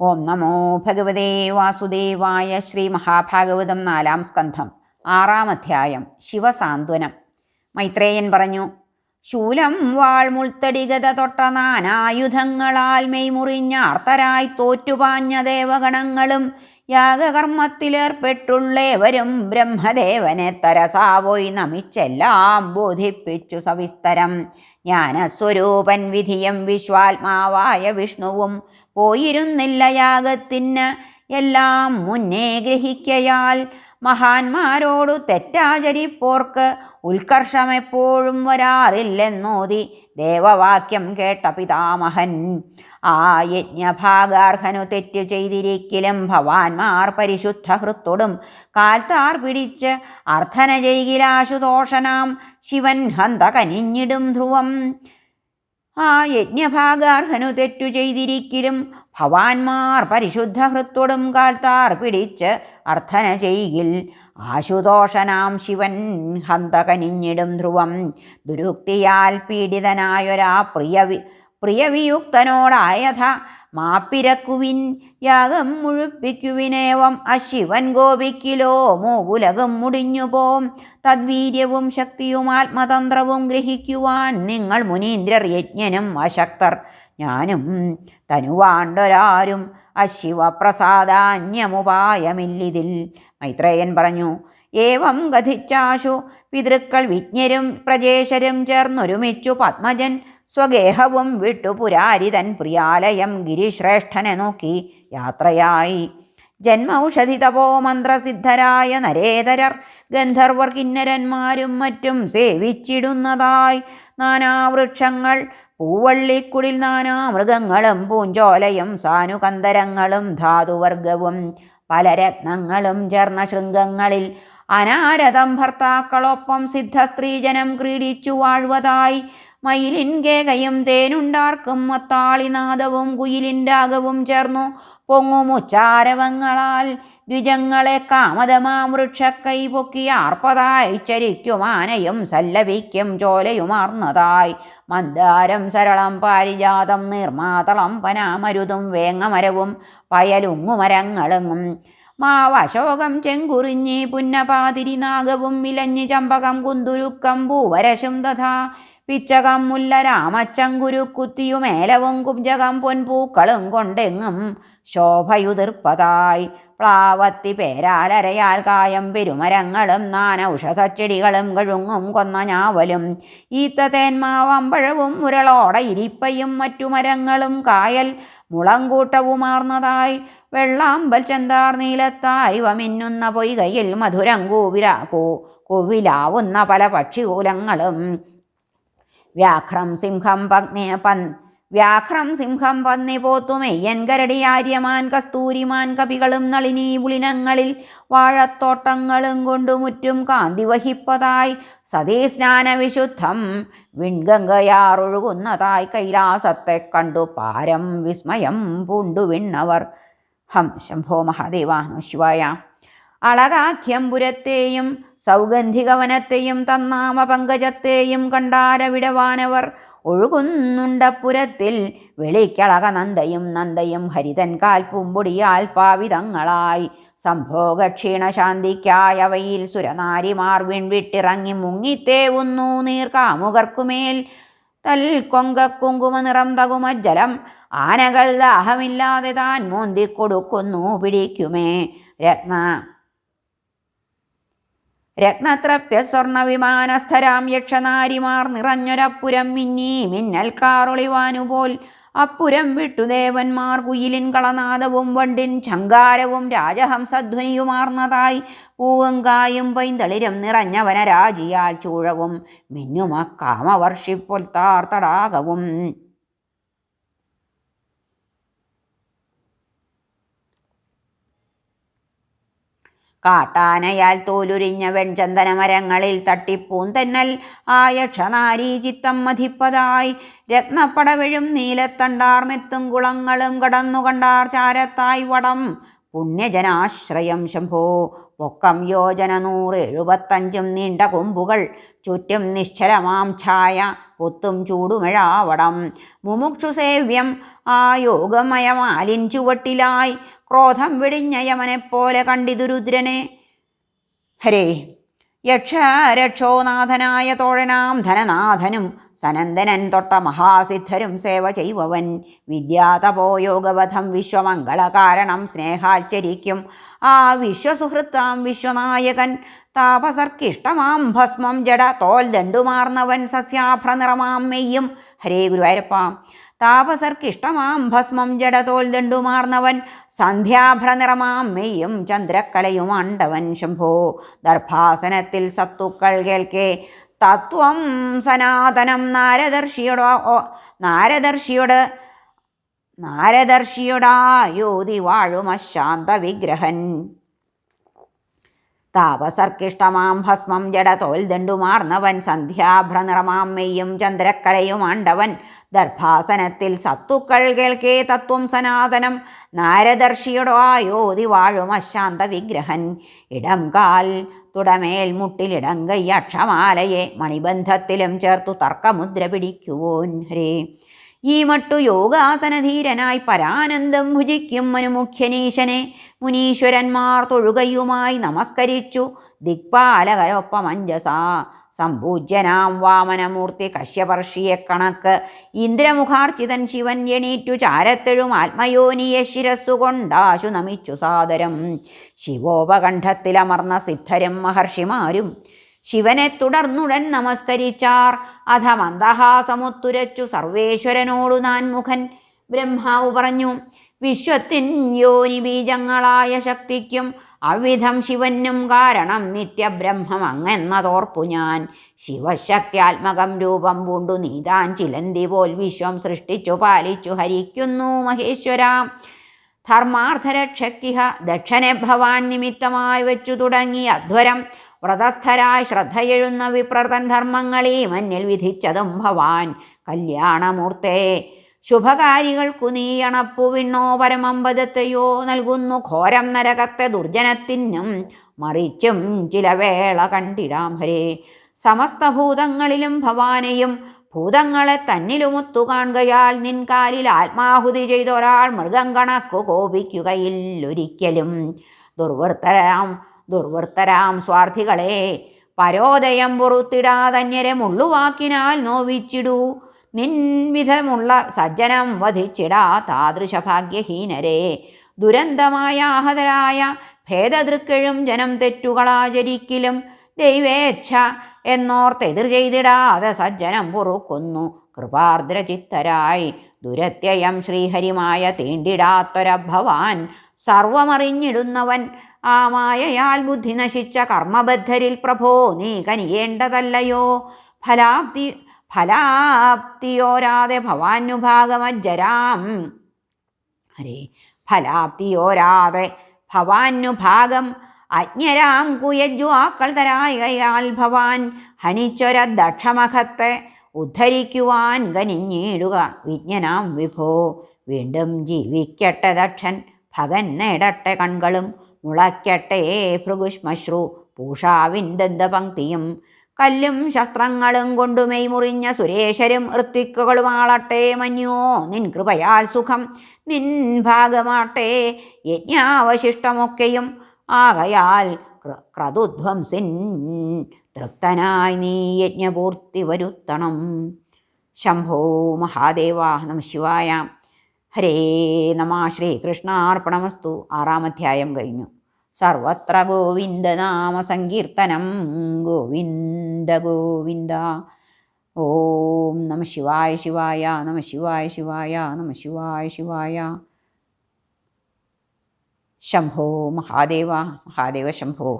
ഓം നമോ ഭഗവതേ വാസുദേവായ ശ്രീ മഹാഭാഗവതം നാലാം സ്കന്ധം ആറാം അധ്യായം ശിവസാന്ത്വനം. മൈത്രേയൻ പറഞ്ഞു ശൂലം വാൾ മുൾത്തടിഗത തൊട്ട നാനായുധങ്ങളാൽ മെയ്മുറിഞ്ഞാർത്തരായി തോറ്റുപാഞ്ഞ ദേവഗണങ്ങളും യാഗകർമ്മത്തിലേർപ്പെട്ടുള്ളേവരും ബ്രഹ്മദേവനെ തരസാവോയി നമിച്ചെല്ലാം ബോധിപ്പിച്ചു സവിസ്തരം. ജ്ഞാനസ്വരൂപൻ വിധിയം വിശ്വാത്മാവായ വിഷ്ണുവും പോയിരുന്നില്ല യാഗത്തിന് എല്ലാം മുന്നേ ഗ്രഹിക്കയാൽ മഹാന്മാരോടു തെറ്റാചരിപ്പോർക്ക് ഉത്കർഷമെപ്പോഴും വരാറില്ലെന്നോതി ദേവവാക്യം കേട്ട പിതാമഹൻ. ആ യജ്ഞഭാഗാർഹനു തെറ്റു ചെയ്തിരിക്കലും ഭവാൻമാർ പരിശുദ്ധ ഹൃത്തൊടും കാൽത്താർ പിടിച്ച് അർത്ഥന ചെയ്കിലാശുതോഷനാം ശിവൻ ഹന്ത കനിഞ്ഞിടും ധ്രുവം. ആ യജ്ഞഭാഗാർഹനു തെറ്റു ചെയ്തിരിക്കലും. ഭവാന്മാർ പരിശുദ്ധ ഹൃത്തൊടും കാൽത്താർ പിടിച്ച് അർത്ഥന ചെയ്യിൽ. ആശുതോഷനാം ശിവൻ ഹന്ത കനിഞ്ഞിടും ധ്രുവം. ദുരുക്തിയാൽ പീഡിതനായൊരാ പ്രിയ പ്രിയവിയുക്തനോടായഥ മാപ്പിരക്കുവിൻ യാഗം മുഴുപ്പിക്കുവിനേവം അശിവൻ ഗോപിക്കിലോ മൂവുലകം മുടിഞ്ഞുപോം. തദ്വീര്യവും ശക്തിയും ആത്മതന്ത്രവും ഗ്രഹിക്കുവാൻ നിങ്ങൾ മുനീന്ദ്രർ യജ്ഞനും അശക്തർ. ഞാനും തനുവാണ്ടൊരാരും അശിവപ്രസാദാന്യമുപായമില്ലിതിൽ. മൈത്രേയൻ പറഞ്ഞു ഏവം കഥിച്ചാശു പിതൃക്കൾ വിജ്ഞരും പ്രജേശരും ചേർന്നൊരുമിച്ചു പത്മജൻ സ്വഗേഹവും വിട്ടു പുരാരിതൻ പ്രിയാലയം ഗിരിശ്രേഷ്ഠനെ നോക്കി യാത്രയായി. ജന്മൌഷധി തപോ മന്ത്രസിദ്ധരായ നരേതരർ ഗന്ധർവർ കിന്നരന്മാരും മറ്റും സേവിച്ചിടുന്നതായി. നാനാവൃക്ഷങ്ങൾ പൂവള്ളിക്കുടിൽ നാനാ മൃഗങ്ങളും പൂഞ്ചോലയും സാനുകന്തരങ്ങളും ധാതുവർഗവും പല രത്നങ്ങളും ചേർന്ന ശൃംഗങ്ങളിൽ അനാരതം ഭർത്താക്കളൊപ്പം സിദ്ധസ്ത്രീജനം ക്രീഡിച്ചു വാഴ്വതായി. മയിലിൻ കേകയും തേനുണ്ടാർക്കും മത്താളിനാദവും കുയിലിന്റാകവും ചേർന്നു. പൊങ്ങുമുച്ചാരവങ്ങളാൽ ദ്വിജങ്ങളെ കാമതമാം വൃക്ഷക്കൈ പൊക്കി ആർപ്പതായി ചരിക്കുമാനയും സല്ലവിക്കും ചോലയുമാർന്നതായി മന്ദാരം സരളം പാരിജാതം നിർമാതളം പനാമരുതും വേങ്ങമരവും പയലുങ്ങുമരങ്ങളും മാവശോകം ചെങ്കുറിഞ്ഞി പുന്നപാതിരി നാഗവും വിലഞ്ഞ് ചമ്പകം കുന്തുരുക്കം പൂവരശും തഥാ പിച്ചകം മുല്ല രാമച്ചങ്കുരു കുത്തിയുമേലവും കുബ്ജകം പൊൻപൂക്കളും കൊണ്ടെങ്ങും ശോഭയുതിർപ്പതായി. പ്ലാവത്തി പേരാലരയാൽ കായം പെരുമരങ്ങളും നാനൌഷധച്ചെടികളും കഴുങ്ങും കൊന്ന ഞാവലും. ഈത്തതേന്മാവമ്പഴവും മുരളോട ഇരിപ്പയും മറ്റു മരങ്ങളും കായൽ മുളങ്കൂട്ടവുമാർന്നതായി. വെള്ളാമ്പൽ ചെന്താർ നീലത്തായി വമിന്നുന്ന പൊയ്കയിൽ മധുരം കൂവിലാക്കൂ കൂവിലാവുന്ന പല പക്ഷികൂലങ്ങളും വ്യാഘ്രം സിംഹം പഗ്നേ പൻ വ്യാഘ്രം സിംഹം പന്നി പോത്തുമെയ്യൻ കരടി ആര്യമാൻ കസ്തൂരിമാൻ കപികളും നളിനീ പുളിനങ്ങളിൽ വാഴത്തോട്ടങ്ങളും കൊണ്ടു മുറ്റും കാന്തി വഹിപ്പതായി സതീ സ്നാനവിശുദ്ധം വിൺഗംഗയാറൊഴുകുന്നതായി കൈലാസത്തെ കണ്ടു പാരം വിസ്മയം പൂണ്ടു വിണ്ണവർ ഹം ശംഭോ മഹാദേവ ശിവായ അളകാഖ്യംപുരത്തെയും സൗഗന്ധികവനത്തെയും തന്നാമ പങ്കജത്തെയും കണ്ടാരവിടവാനവർ ഒഴുകുന്നുണ്ടപ്പുരത്തിൽ വെളിക്കളക നന്ദയും നന്ദയും ഹരിതൻ കാൽപ്പുംപൊടിയാൽ പാവിതങ്ങളായി. സംഭോഗ ക്ഷീണശാന്തിക്കായവയിൽ സുരനാരിമാർ വിൺവിട്ടിറങ്ങി മുങ്ങിത്തേവുന്നു നീർക്കാമുകർക്കുമേൽ തൽ കൊങ്ക കുങ്കുമ നിറം ജലം ആനകൾ ദാഹമില്ലാതെ താൻ മോന്തിക്കൊടുക്കുന്നു പിടിക്കുമേ. രത്ന രത്നത്രപ്യ സ്വർണ വിമാനസ്ഥരാം യക്ഷനാരിമാർ നിറഞ്ഞൊരപ്പുരം മിന്നി മിന്നൽ കാറൊളിവാനുപോൽ അപ്പുരം വിട്ടു ദേവന്മാർ കുയിലിൻ കളനാദവും വണ്ടിൻ ചങ്കാരവും രാജഹംസധ്വനിയുമാർന്നതായി. പൂവങ്കായും പൈന്തളിരും നിറഞ്ഞവനരാജിയാൽ ചൂഴവും. മിന്നുമ കാമവർഷിപ്പൊൽത്താർ തടാകവും കാട്ടാനയാൽ തോലുരിഞ്ഞ വെൺചന്ദനമരങ്ങളിൽ തട്ടിപ്പൂന്തന്നൽ. ആയ ക്ഷനാരീ ചിത്തം മധിപ്പതായി രത്നപ്പടവിഴും നീലത്തണ്ടാർമെത്തും കുളങ്ങളും കടന്നുകണ്ടാർ ചാരത്തായി വടം. പുണ്യജനാശ്രയം ശംഭോ. പൊക്കം യോജന നൂറ് എഴുപത്തഞ്ചും നീണ്ട കൊമ്പുകൾ. ചുറ്റും നിശ്ചലമാം ഛായ. പൊത്തും ചൂടുമഴാവടം. മുമുക്ഷു സേവ്യം ആ യോഗമയമാലിൻ ചുവട്ടിലായി. ക്രോധം വെടിഞ്ഞയമനെപ്പോലെ കണ്ടിതുരുദ്രനെ ഹരേ യക്ഷരക്ഷോനാഥനായ തോഴനാം ധനനാഥനും സനന്ദനൻ തൊട്ട മഹാസിദ്ധരും സേവ ചെയ്വവൻ. വിദ്യാതപോയോഗവധം വിശ്വമംഗളകാരണം സ്നേഹാച്ചരിക്കും ആ വിശ്വസുഹൃത്താം വിശ്വനായകൻ താപസർക്കിഷ്ടമാം ഭസ്മം ജഡ തോൽ ദണ്ടുമാർന്നവൻ സസ്യാഭ്രനിറമാം മെയ്യും. ഹരേ ഗുരുവായൂരപ്പ. താപസർക്കിഷ്ടമാം ഭസ്മം ജഡതോൽ ദണ്ടുമാർന്നവൻ സന്ധ്യാഭ്രനിറമാം മെയ്യും. ചന്ദ്രക്കലയുമാണ്ടവൻ ശംഭോ. ദർഭാസനത്തിൽ സത്തുക്കൾ കേൾക്കെ. തത്വം സനാതനം നാരദർശിയോടോ നാരദർശിയോട് നാരദർശിയോടായോതി വാഴുമശാന്ത വിഗ്രഹൻ. താപസർക്കിഷ്ടമാം ഭസ്മം ജടതോൽ ദണ്ടുമാർന്നവൻ സന്ധ്യാഭ്രനിറമാം മെയ്യും ചന്ദ്രക്കലയും ആണ്ടവൻ. ദർഭാസനത്തിൽ സത്തുക്കൾ കേൾക്കേ തത്വം സനാതനം നാരദർശിയുടെ ആയോതി വാഴും അശാന്ത വിഗ്രഹൻ. ഇടം കാൽ തുടമേൽ മുട്ടിലിടം കൈ അക്ഷമാലയെ മണിബന്ധത്തിലും ചേർത്തു തർക്കമുദ്ര പിടിക്കുവോൻ ഹരേ. ഈ മട്ടു യോഗാസനധീരനായി പരാനന്ദം ഭുജിക്കും മനുമുഖ്യനീശനെ മുനീശ്വരന്മാർ തൊഴുകയുമായി നമസ്കരിച്ചു ദിക്പാലകരൊപ്പമഞ്ജസാ. സംപൂജ്യനാം വാമനമൂർത്തി കശ്യപർഷിയെ കണക്ക്. ഇന്ദ്രമുഖാർച്ചിതൻ ശിവൻ എണീറ്റു ചാരത്തെഴും ആത്മയോനിയെ ശിരസ്സുകൊണ്ടാശു നമിച്ചു സാദരം. ശിവോപകണ്ഠത്തിലമർന്ന സിദ്ധരും മഹർഷിമാരും ശിവനെ തുടർന്നുടൻ നമസ്കരിച്ചാർ. അധ മന്ദഹാസമുത്തുരച്ചു സർവേശ്വരനോടു നാൻമുഖൻ ബ്രഹ്മാവു പറഞ്ഞു വിശ്വത്തിൻ യോനി ബീജങ്ങളായ ശക്തിക്കും അവിധം ശിവനും കാരണം നിത്യബ്രഹ്മം അങ്ങെന്നതോർപ്പു ഞാൻ. ശിവശക്ത്യാത്മകം രൂപം പൂണ്ടു നീതാൻ ചിലന്തി പോൽ വിശ്വം സൃഷ്ടിച്ചു പാലിച്ചു ഹരിക്കുന്നു മഹേശ്വര. ധർമാർത്ഥരക്ഷക്കിഹ ദക്ഷനെ ഭവാൻ നിമിത്തമായി വെച്ചു തുടങ്ങി. അധ്വരം വ്രതസ്ഥരായി ശ്രദ്ധയെഴുന്ന വിപ്രതൻ ധർമ്മങ്ങളീ മഞ്ഞിൽ വിധിച്ചതും ഭവാൻ. കല്യാണമൂർത്തേ ശുഭകാരികൾക്കു നീ അണപ്പു വിണ്ണോ പരമമ്പദത്തെയോ നൽകുന്നു ഘോരം നരകത്തെ ദുർജനത്തിനും മറിച്ചും ചില വേള കണ്ടിടാം ഹരേ. സമസ്ത ഭൂതങ്ങളിലും ഭവാനെയും ഭൂതങ്ങളെ തന്നിലുമൊത്തു കാണുകയാൽ നിൻ കാലിൽ ആത്മാഹുതി ചെയ്തൊരാൾ മൃഗം കണക്കു കോപിക്കുകയില്ലൊരിക്കലും. ദുർവൃത്തരാം ദുർവൃത്തരാം സ്വാർത്ഥികളെ പരോദയം പുറത്തിടാതന്യരെ മുള്ളുവാക്കിനാൽ നോവിച്ചിടൂ. നിൻവിധമുള്ള സജ്ജനം വധിച്ചിടാ താദൃശ ഭാഗ്യഹീനരെ ദുരന്തമായ ആഹതരായ ഭേദദൃക്കഴും ജനം തെറ്റുകളാചരിക്കലും ദൈവേച്ഛ എന്നോർത്തെതിർ ചെയ്തിടാതെ സജ്ജനം പൊറുക്കുന്നു. കൃപാർദ്രചിത്തരായി ദുരത്യയം ശ്രീഹരിമായ തീണ്ടിടാത്തൊരഭവാൻ സർവമറിഞ്ഞിടുന്നവൻ ആ മായയാൽ ബുദ്ധി നശിച്ച കർമ്മബദ്ധരിൽ പ്രഭോ നീ കനിയേണ്ടതല്ലയോ? ഫലാപ്തി ഫലാപ്തിയോരാതെ ഭവാനുഭാഗമജ്ജരാം. ഹരേ ഫലാപ്തിയോരാതെ ഭവാനുഭാഗം അജ്ഞരാം കുയജ്ജു ആക്കൾ തരായകയാൽ ഭവാൻ ഹനിച്ചൊര ദക്ഷമഖത്തെ ഉദ്ധരിക്കുവാൻ ഗനിഞ്ഞിടുക വിജ്ഞനാം വിഭോ വീണ്ടും ജീവിക്കട്ടെ ദക്ഷൻ. ഭഗൻ നേടട്ടെ കൺകളും മുളയ്ക്കട്ടെ ഭൃഗുശ്മശ്രു പൂഷാവിൻ ദന്തപങ്ക്തിയും കല്ലും ശസ്ത്രങ്ങളും കൊണ്ടു മെയ്മുറിഞ്ഞ സുരേശരും ഋത്വിക്കുകളും ആളട്ടെ മഞ്ഞോ നിൻ കൃപയാൽ സുഖം നിൻ ഭാഗമാട്ടെ യജ്ഞാവശിഷ്ടമൊക്കെയും. ആകയാൽ ക്ര- ക്രതുധ്വംസിൻ തൃപ്തനായി നീ യജ്ഞപൂർത്തി വരുത്തണം. ശംഭോ മഹാദേവ നമ ശിവായ. ഹരേ നമ ശ്രീകൃഷ്ണാർപ്പണമസ്തു. ആറാം അധ്യായം കഴിഞ്ഞു. സർവത്ര ഗോവിന്ദനാമ സങ്കീർത്തനം ഗോവിന്ദ ഗോവിന്ദ. ഓം നമ ശിവായ ശിവായ നമ ശിവായ ശിവായ നമ ശിവായ ശിവായ. ശംഭോ മഹാദേവ മഹാദേവ ശംഭോ.